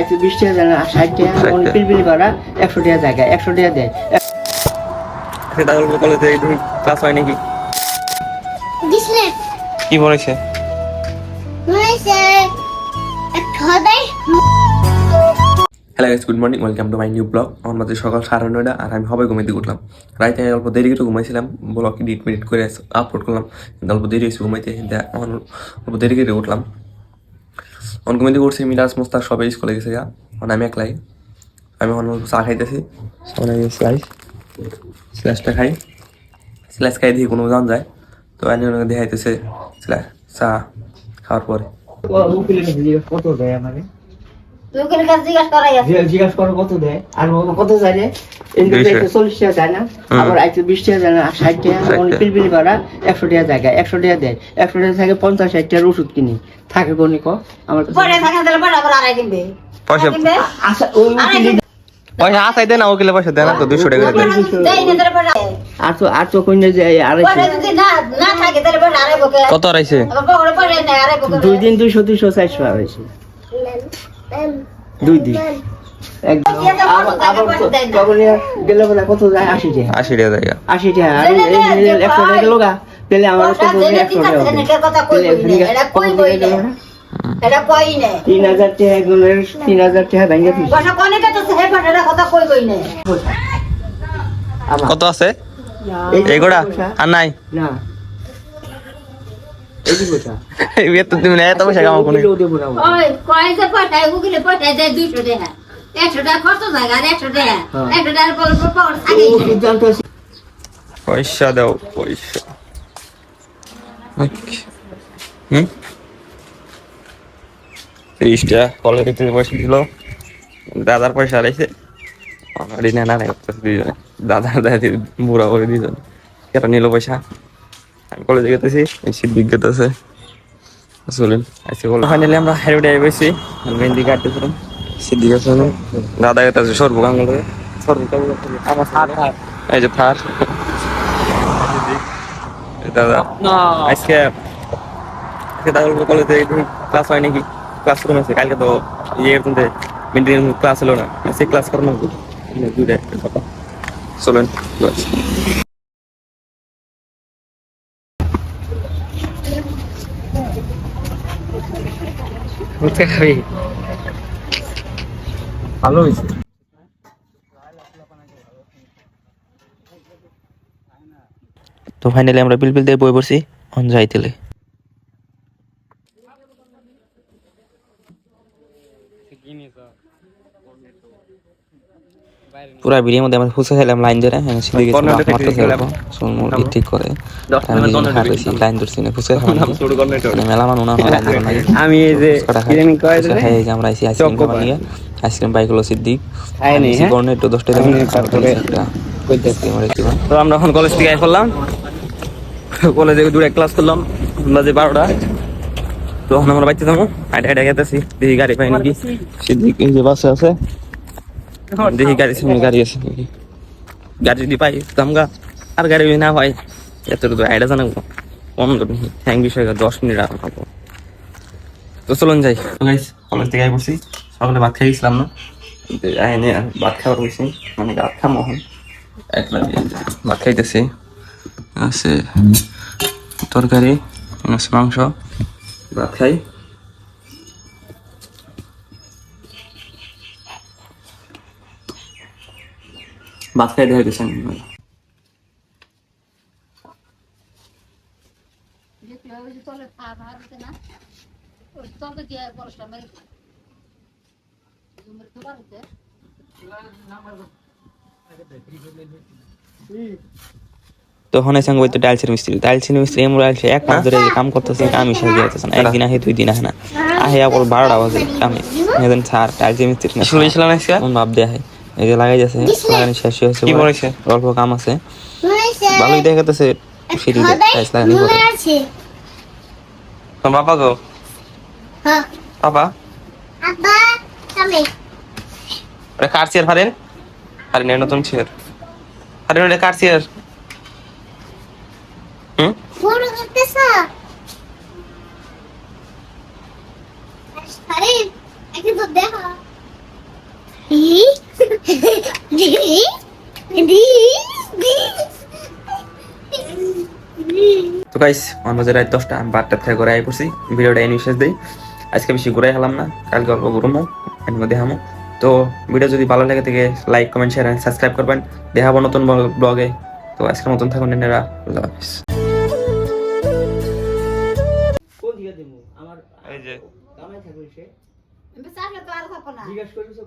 আইতে বিশ টাকা দেয় না ষাট টাকা মনে। পিলপিলি করা একশো টাকা জায়গা একশো টাকা দেয়। কলেজে ক্লাস হয় নাকি? কি বলেছে? Hello guys good morning welcome to my new blog আমার মাঝে সকাল সাড়ে নয়টা আর আমি হবে ঘুমাইতে উঠলাম। রাইতে অল্প দেরি করে ঘুমাইছিলাম ব্লগ এডিট মেডিট করে আপলোড করলাম। অল্প দেরি হয়েছে ঘুমাইতে এখন অল্প দেরি করে উঠলাম। অন করছি, মিরাজ মোস্তাক সবাই স্কুলে গেছে গা। মানে আমি একলাই। আমি এখন চা খাইতেছি। সামনে স্লাইস স্লাইসটা খাই। স্লাইস খাই দিয়ে কোনো জান যায়। তো আমি ওনাকে দেখাইতেছে স্লাইস চা খাওয়ার পরে। তুই কোন কাজ জিজ্ঞাসা করাই আছে। জিজ্ঞাসা করো কত দেয়। আর কত যায় রে দুইশো। একশো চল্লিশ টাকা যায় না। আবার আইতে বিশ টাকা যায় না। ষাট টাকা। ষাট টাকা। পিলপিলি করা। একশো টাকা জায়গা। একশো টাকা দেয়। একশো টাকা থাকে পঞ্চাশ ষাট টাকার ওষুধ কিনি। থাকে কোনি ক? আমার কাছে পরে থাকে তাহলে পরে আবার আড়াই কিনবে। পয়সা আচ্ছা পয়সা আসাই দেয় না ওকে পয়সা দেয় না তো দুশো টাকা আর তো আর তো যে কত আড়াইছে দুই দিন দুইশো দুইশো চারশো আড়াইশো। দুই দিন কত আশি টাকা। জায়গা। আশি টাকা। আর এই- এই- এই একশো টাকা গেল পেলে আমার কত বর্ষা জেনে একশো টাকা। আছে। এটা কই টাকা গুণের টাকা ভেঙে কোনে কথা কই কই কত এই যে আর নাই? না। তো তুমি না এত পয়সা কামাও কোনে। ওই কই যে পয়সা উকিলে পয়সা দেয় 200 টাকা 100 টাকা কত জায়গা? 100 টাকা হ্যাঁ। 100 টাকার পর পর থাকে। পয়সা দাও পয়সা। হুম? ত্রিশ টাকা কলেজ থেকে পয়সা দিল দাদার পয়সা আড়াইছে আমার না না করতেছে দুজনে দাদার দাদি বুড়া করে দুজন কেন নিল পয়সা? আমি কলেজে গেতেছি এই সিদ্দিক গেতেছে চলুন আজকে বলো ফাইনালি আমরা হাইরোডে আইবেছি মেহেন্দি কাটতেছিলাম। সিদ্দিক আছে দাদা সর্বগাঙ্গলে আমার থার থার এই যে থার। দাদা। আজকে আজকে দাদা কলেজে ক্লাস হয় নাকি? ক্লাসরুম আছে কালকে তো ইয়ে মেনটেন ক্লাস হলো না। আজকে ক্লাস করানো চলেন বুঝতে পারি ভালো হয়েছে। তো ফাইনালি আমরা পিলপিল দিয়ে বই পড়ছি অন যাইতেলে পুরা ভিডিওর মধ্যে আমরা ফুসে খেলাম লাইন ধরে হ্যাঁ Corner টা মারতে খেলাম। সোন ঠিক করে। আমি টা লাইন ধরছি না ফুসে খেলাম মানে মেলা মানুষ না হয় লাইন ধরে আমি এই যে ইদানিং কয় এই যে আমরা আইসি আইসক্রিম খাবার নিয়ে। আইসক্রিম পাই হলো সিদ্দিক খাই নি, হ্যাঁ? কর্নে একটু দশটা আমি তারপরে আইসক্রিম আর একটু তো আমরা এখন কলেজ থেকে আই করলাম। কলেজে দূরে ক্লাস করলাম। বাজে বারোটা তো এখন আমরা বাচ্চা যাব। হাইটে হাইটে গেতেছি। দেখি গাড়ি পাই নাকি। সিদ্দিক এই যে বাসে আছে। দেখি গাড়ি সামনে গাড়ি আছে নাকি। গাড়ি যদি পাই দামগা আর গাড়ি না হয় এত তো আইডা জানাব মিনিট হ্যাং বিষয় দশ মিনিট আর তো চলুন যাই। কলেজ থেকে আই পড়ছি। সকালে ভাত খাই গেছিলাম না। ভাত খাবার বসছি মানে ভাত খামো এখন। একলা ভাত খাইতেছি। আছে তরকারি মাংস। ভাত খাই ভাত খাই দেখা গেছে তখন এসে বলতো টাইলসের মিস্ত্রি। টাইলসের মিস্ত্রি এমন আইসে এক মাস ধরে কাম করতেছে আমি সাজিয়ে যেতেছে না। একদিন আহে দুই দিন আহে না। আহে আবার বারোটা বাজে কামে। এদিন স্যার টাইলসের মিস্ত্রি না আজকে? ভাব দেয়া হয়। এই যে লাগাই যাচ্ছে লাগানি শেষ হয়েছে কি করেছে? অল্প কাম আছে। ভালোই দেখাতেছে সিঁড়ি টাইলস লাগানি করে আছে তোর বাবা গো? হ্যাঁ। বাবা? আব্বা তুমি ওরে কার চেয়ার ফারেন? আরে নতুন চেয়ার। আরে ওরে কার চেয়ার? ফোন করতেছ আরে তো দেখো। তো গাইস আমার বাজে রাত দশটা আমি বারটা থেকে ঘুরে আই পড়ছি। ভিডিওটা এনে শেষ দিই। আজকে বেশি ঘুরাই হলাম না কালকে অল্প ঘুরবো এর মধ্যে হামো। তো ভিডিও যদি ভালো লাগে থেকে লাইক কমেন্ট শেয়ার সাবস্ক্রাইব করবেন। দেখাবো নতুন ব্লগে। তো আজকের মতন থাকুন নেনেরা আল্লাহ হাফিজ। জিজ্ঞাসা করেছ